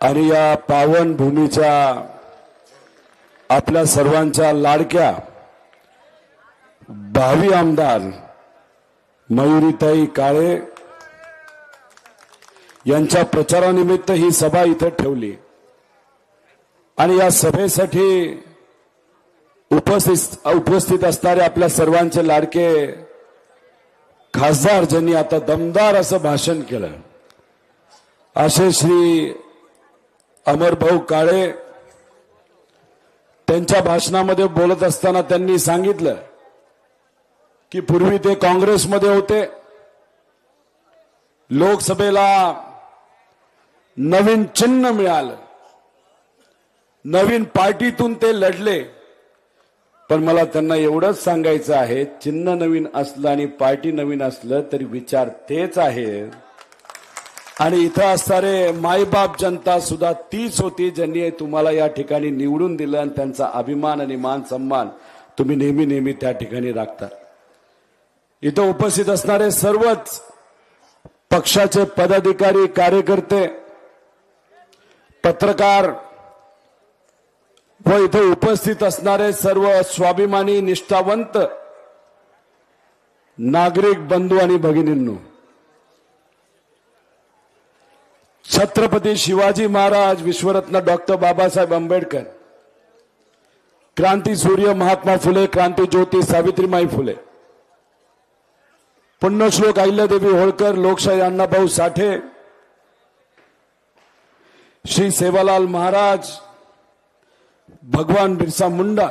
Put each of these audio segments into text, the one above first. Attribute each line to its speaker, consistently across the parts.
Speaker 1: आणि या पावन भूमीच्या आपल्या सर्वांच्या लाडक्या भावी आमदार मयुरीताई काळे यांच्या प्रचारानिमित्त ही सभा इथं ठेवली. आणि या सभेसाठी उपस्थित उपस्थित असणारे आपल्या सर्वांचे लाडके खासदार ज्यांनी आता दमदार असं भाषण केलं. असे श्री अमर भाऊ काळे त्यांच्या भाषणामध्ये बोलत असताना त्यांनी सांगितलं की पूर्वी ते काँग्रेसमध्ये होते. लोकसभेला नवीन चिन्ह मिळालं. नवीन पार्टीतून ते लढले. पण मला त्यांना एवढंच सांगायचं आहे चिन्ह नवीन असलं आणि पार्टी नवीन असलं तरी विचार तेच आहे. आणि इथं असणारे मायबाप जनता सुद्धा तीच होती ज्यांनी तुम्हाला या ठिकाणी निवडून दिलं आणि त्यांचा अभिमान आणि मान सन्मान तुम्ही नेहमी नेहमी त्या ठिकाणी राखता. इथं उपस्थित असणारे सर्वच पक्षाचे पदाधिकारी कार्यकर्ते पत्रकार व इथे उपस्थित असणारे सर्व स्वाभिमानी निष्ठावंत नागरिक बंधू आणि भगिनींनो छत्रपती शिवाजी महाराज विश्वरत्न डॉक्टर बाबासाहेब आंबेडकर क्रांती सूर्य महात्मा फुले क्रांती ज्योती सावित्रीमाई फुले पुण्यश्लोक अहिल्यादेवी होळकर लोकशाही अण्णाभाऊ साठे श्री सेवालाल महाराज भगवान बिरसा मुंडा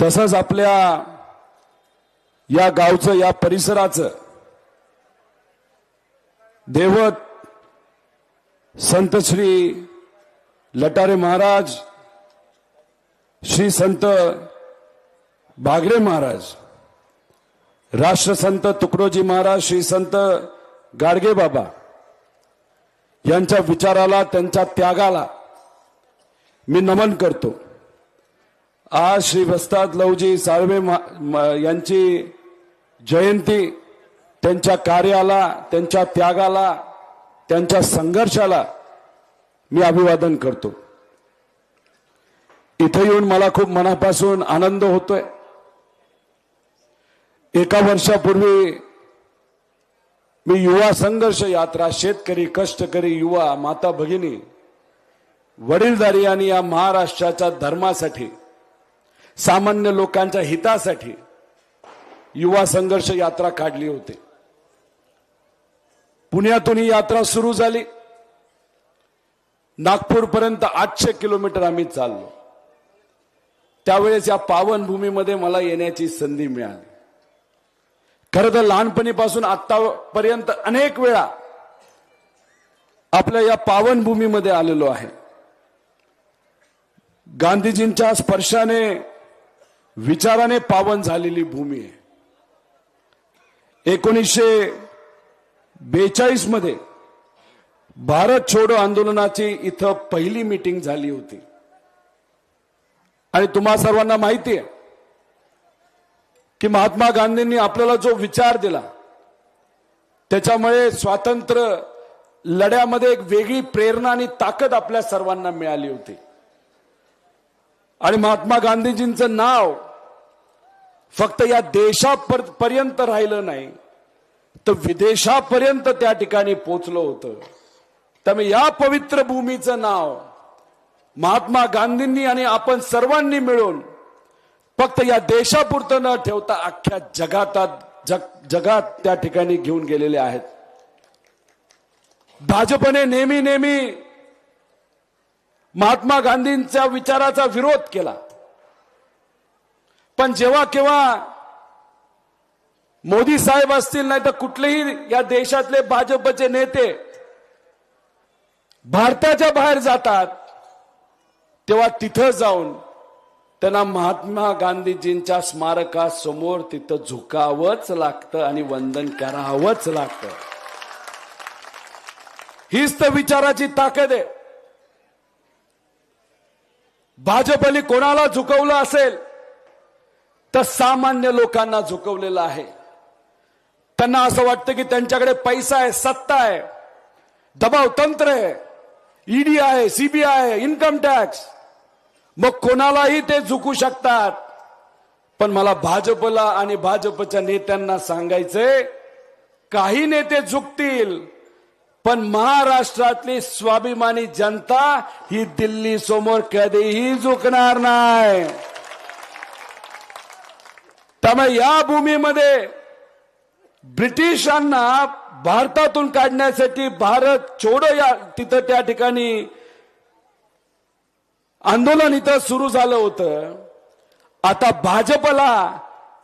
Speaker 1: तसंच आपल्या या गावचं या परिसराचं देवत संत श्री लटारे महाराज श्री संत बागडे महाराज राष्ट्रसंत तुकडोजी महाराज श्री संत गाडगे बाबा यांच्या विचाराला त्यांच्या त्यागाला मी नमन करतो. आज श्री वस्ताद लवजी साळवे म- यांची जयंती त्यांच्या कार्याला त्यांच्या त्यागाला त्यांच्या संघर्षाला मी अभिवादन करतो. इथे येऊन मला खूप मनापासून आनंद होतोय. एका वर्षापूर्वी मी युवा संघर्ष यात्रा शेतकरी कष्टकरी युवा माता भगिनी वडीलधारी आणि या महाराष्ट्राच्या धर्मासाठी सामान्य लोकांच्या हितासाठी युवा संघर्ष यात्रा काढली होती. पुण्यातून ही यात्रा सुरू झाली. नागपूरपर्यंत आठशे किलोमीटर आम्ही चाललो. त्यावेळेस या पावनभूमीमध्ये मला येण्याची संधी मिळाली. खरं तर लहानपणीपासून आत्तापर्यंत अनेक वेळा आपल्या या पावनभूमीमध्ये आलेलो आहे. गांधीजींच्या स्पर्शाने विचाराने पावन झालेली भूमी आहे. एकोणीसशे बेचाळीसमध्ये भारत छोडो आंदोलनाची इथं पहिली मीटिंग झाली होती. आणि तुम्हा सर्वांना माहिती आहे की महात्मा गांधींनी आपल्याला जो विचार दिला त्याच्यामुळे स्वातंत्र्य लढ्यामध्ये एक वेगळी प्रेरणा आणि ताकद आपल्या सर्वांना मिळाली होती. आणि महात्मा गांधीजींचं नाव फक्त या देशापर्यंत राहिलं नाही तर विदेशापर्यंत त्या ठिकाणी पोचलं होतं. त्यामुळे या पवित्र भूमीचं नाव महात्मा गांधींनी आणि आपण सर्वांनी मिळून फक्त या देशापुरतं न ठेवता अख्ख्या जगातात जग जगात त्या ठिकाणी घेऊन गेलेले आहेत. भाजपने नेहमी नेहमी महात्मा गांधींच्या विचाराचा विरोध केला. पण जेव्हा केव्हा मोदी साहेब असतील नाही तर कुठलेही या देशातले भाजपचे नेते भारताच्या बाहेर जातात तेव्हा तिथं जाऊन त्यांना महात्मा गांधीजींच्या स्मारकासमोर तिथं झुकावंच लागतं आणि वंदन करावंच लागतं. हीच तर विचाराची ताकद आहे. भाजपने कोणाला झुकवलं असेल तर सामान्य लोकांना झुकवलेलं आहे. त्यांना असं वाटतं की त्यांच्याकडे पैसा आहे सत्ता आहे दबाव तंत्र आहे. ईडी आहे सीबीआय आहे इन्कम टॅक्स मग कोणालाही ते झुकू शकतात. पण मला भाजपला आणि भाजपच्या नेत्यांना सांगायचंय काही नेते झुकतील पण महाराष्ट्रातली स्वाभिमानी जनता ही दिल्ली समोर कधीही झुकणार नाही. त्यामुळे या भूमीमध्ये ब्रिटिशांना भारतातून काढण्यासाठी भारत छोडो या तिथं त्या ठिकाणी आंदोलन इथं सुरू झालं होतं. आता भाजपला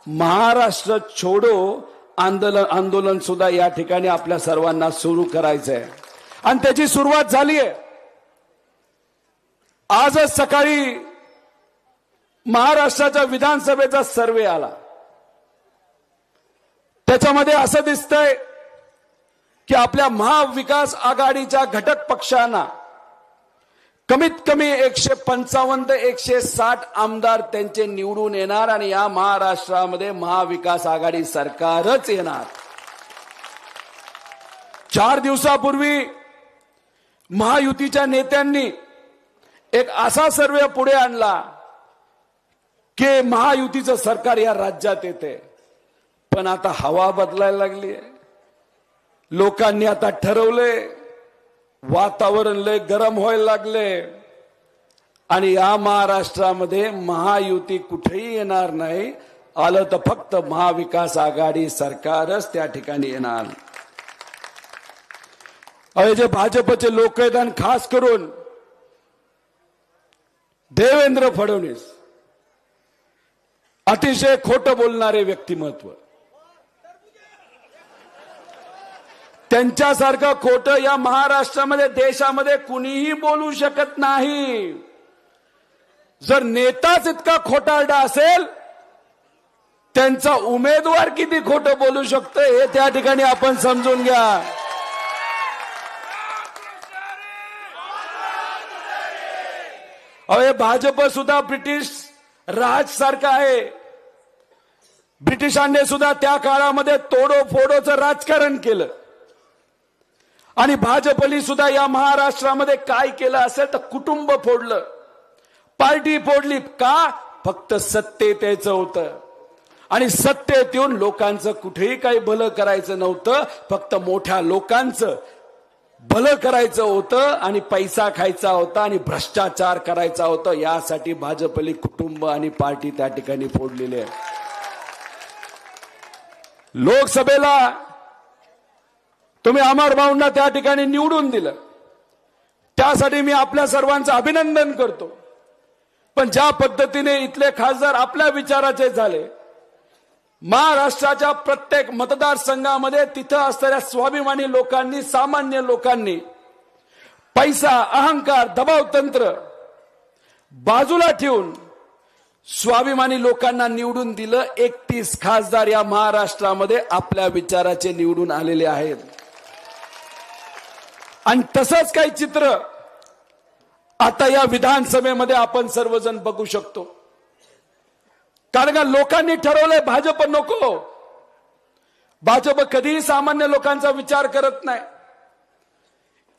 Speaker 1: महाराष्ट्र छोडो आंदोलन आंदोलन सुद्धा या ठिकाणी आपल्या सर्वांना सुरू करायचंय. आणि त्याची सुरुवात झाली आहे. आजच सकाळी महाराष्ट्राच्या विधानसभेचा सर्वे आला. त्याच्यामध्ये असं दिसतंय की आपल्या महाविकास आघाडीच्या घटक पक्षांना कमीत कमी एकशे पंचावन्न ते एकशे साठ आमदार त्यांचे निवडून येणार आणि या महाराष्ट्रामध्ये महाविकास आघाडी सरकारच येणार. चार दिवसापूर्वी महायुतीच्या नेत्यांनी एक असा सर्वे पुढे आणला की महायुतीचं सरकार या राज्यात येते. पण आता हवा बदलायला लागली आहे. लोकांनी आता ठरवले वातावरण लय गरम व्हायला लागले आणि या महाराष्ट्रामध्ये महायुती कुठेही येणार नाही. आलं तर फक्त महाविकास आघाडी सरकारच त्या ठिकाणी येणार. अरे जे भाजपचे लोक आहेत आणि खास करून देवेंद्र फडणवीस अतिशय खोटं बोलणारे व्यक्तिमत्व. त्यांच्यासारखं खोटं या महाराष्ट्रामध्ये देशामध्ये कुणीही बोलू शकत नाही. जर नेताच इतका खोटारडा असेल त्यांचा उमेदवार किती खोटं बोलू शकतो हे त्या ठिकाणी आपण समजून घ्या. अहो भाजप सुद्धा ब्रिटिश राज सारखं आहे. ब्रिटिशांनी सुद्धा त्या काळामध्ये तोडो फोडोचं राजकारण केलं. आणि भाजपनी सुद्धा या महाराष्ट्रामध्ये काय केलं असेल तर कुटुंब फोडलं. पार्टी फोडली का? फक्त सत्तेत यायचं होतं. आणि सत्तेत येऊन लोकांचं कुठेही काही भलं करायचं नव्हतं फक्त मोठ्या लोकांचं भलं करायचं होतं आणि पैसा खायचा होता आणि भ्रष्टाचार करायचा होता यासाठी भाजपली कुटुंब आणि पार्टी त्या ठिकाणी फोडलेली आहे. लोकसभेला तुम्ही अमर भाऊंना त्या ठिकाणी निवडून दिलं. त्यासाठी मी आपल्या सर्वांचं अभिनंदन करतो. पण ज्या पद्धतीने इथले खासदार आपल्या विचाराचे झाले महाराष्ट्राच्या प्रत्येक मतदारसंघामध्ये तिथं असणाऱ्या स्वाभिमानी लोकांनी सामान्य लोकांनी पैसा अहंकार दबाव तंत्र बाजूला ठेवून स्वाभिमानी लोकांना निवडून दिलं. एकतीस खासदार या महाराष्ट्रामध्ये आपल्या विचाराचे निवडून आलेले आहेत. आणि तसंच काही चित्र आता या विधानसभेमध्ये आपण सर्वजण बघू शकतो. कारण का लोकांनी ठरवलंय भाजप नको. भाजप कधीही सामान्य लोकांचा विचार करत नाही.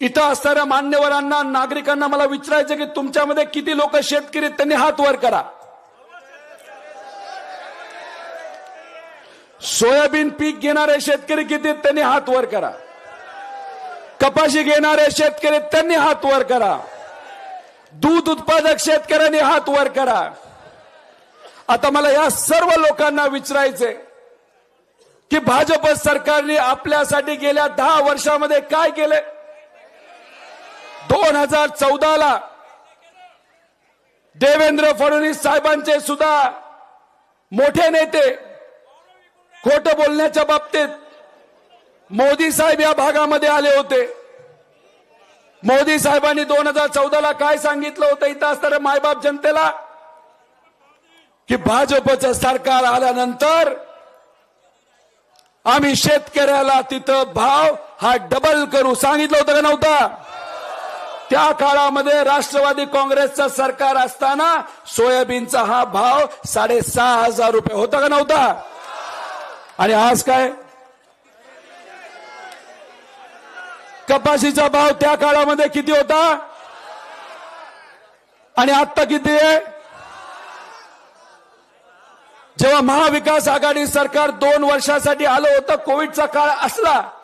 Speaker 1: इथं असणाऱ्या मान्यवरांना नागरिकांना मला विचारायचं की तुमच्यामध्ये किती लोक शेतकरी त्यांनी हात वर करा. सोयाबीन पीक घेणारे शेतकरी किती त्यांनी हात वर करा. कपाशी घेणारे शेतकरी त्यांनी हात वर करा. दूध उत्पादक शेतकऱ्यांनी हात वर करा. आता मला या सर्व लोकांना विचारायचंय की भाजप सरकारने आपल्यासाठी गेल्या दहा वर्षामध्ये काय केले दोन हजार चौदाला देवेंद्र फडणवीस साहेबांचे सुद्धा मोठे नेते खोट बोलण्याच्या बाबतीत मोदी साहेब या भागामध्ये आले होते. मोदी साहेबांनी दोन हजार चौदाला काय सांगितलं होतं इथं असणाऱ्या मायबाप जनतेला? की भाजपचं सरकार आल्यानंतर आम्ही शेतकऱ्याला तिथं भाव हा डबल करू. सांगितलं होतं का नव्हता? त्या काळामध्ये राष्ट्रवादी काँग्रेसचं सरकार असताना सोयाबीनचा हा भाव साडेसहा हजार रुपये होता का नव्हता? आणि आज काय? कपाशीचा भाव त्या काळामध्ये किती होता? आणि आता किती आहे? जेव्हा महाविकास आघाडी सरकार दोन वर्षासाठी आलं होतं कोविडचा काळ असला